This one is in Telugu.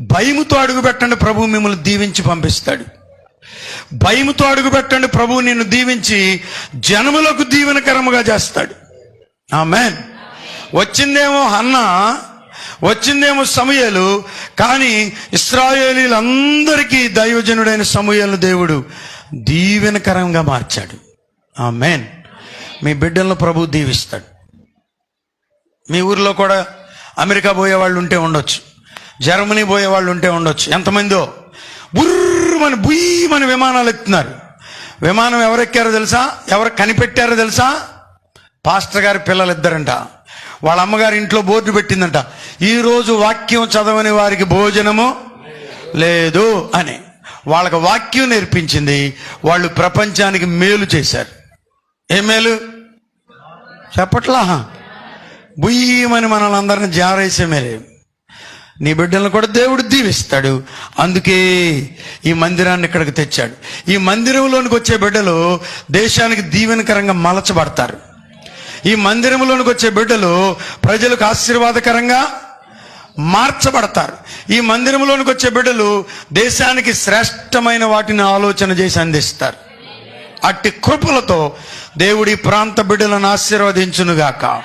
భయముతో అడుగుపెట్టండి ప్రభు మిమ్మల్ని దీవించి పంపిస్తాడు. భయముతో అడుగుపెట్టండి ప్రభు నిన్ను దీవించి జనములకు దీవెనకరముగా చేస్తాడు. ఆమెన్. వచ్చిందేమో అన్నా వచ్చిందేమో సమయలు కానీ ఇస్రాయేలీలందరికీ దైవజనుడైన సమయలు దేవుడు దీవెనకరంగా మార్చాడు. ఆ మెయిన్ మీ బిడ్డలను ప్రభు దీవిస్తాడు. మీ ఊర్లో కూడా అమెరికా పోయే వాళ్ళు ఉంటే ఉండొచ్చు. జర్మనీ పోయే వాళ్ళు ఉంటే ఉండొచ్చు. ఎంతమందో? బుర్రమని బుయ్యమని విమానాలు ఎక్కుతున్నారు. విమానం ఎవరెక్కారో తెలుసా? ఎవరు కనిపెట్టారో తెలుసా? పాస్టర్ గారి పిల్లలు ఇద్దరంట వాళ్ళ అమ్మగారి ఇంట్లో బోర్డు పెట్టిందంట. ఈరోజు వాక్యం చదవని వారికి భోజనము లేదు అని. వాళ్ళకి వాక్యం నేర్పించింది. వాళ్ళు ప్రపంచానికి మేలు చేశారు. ఏ మేలు? చెప్పట్లా? బుయ్యమని మనల్ అందరిని జారేసే మేలే. నీ బిడ్డలను కూడా దేవుడు దీవిస్తాడు. అందుకే ఈ మందిరాన్ని ఇక్కడికి తెచ్చాడు. ఈ మందిరంలోనికి వచ్చే బిడ్డలు దేశానికి దీవెనకరంగా మలచబడతారు. ఈ మందిరంలోనికి వచ్చే బిడ్డలు ప్రజలకు ఆశీర్వాదకరంగా మార్చబడతారు. ఈ మందిరంలోనికి వచ్చే బిడ్డలు దేశానికి శ్రేష్టమైన వాటిని ఆలోచన చేసి అందిస్తారు. అట్టి కృపలతో దేవుడి ప్రాంత బిడ్డలను ఆశీర్వదించునుగాక.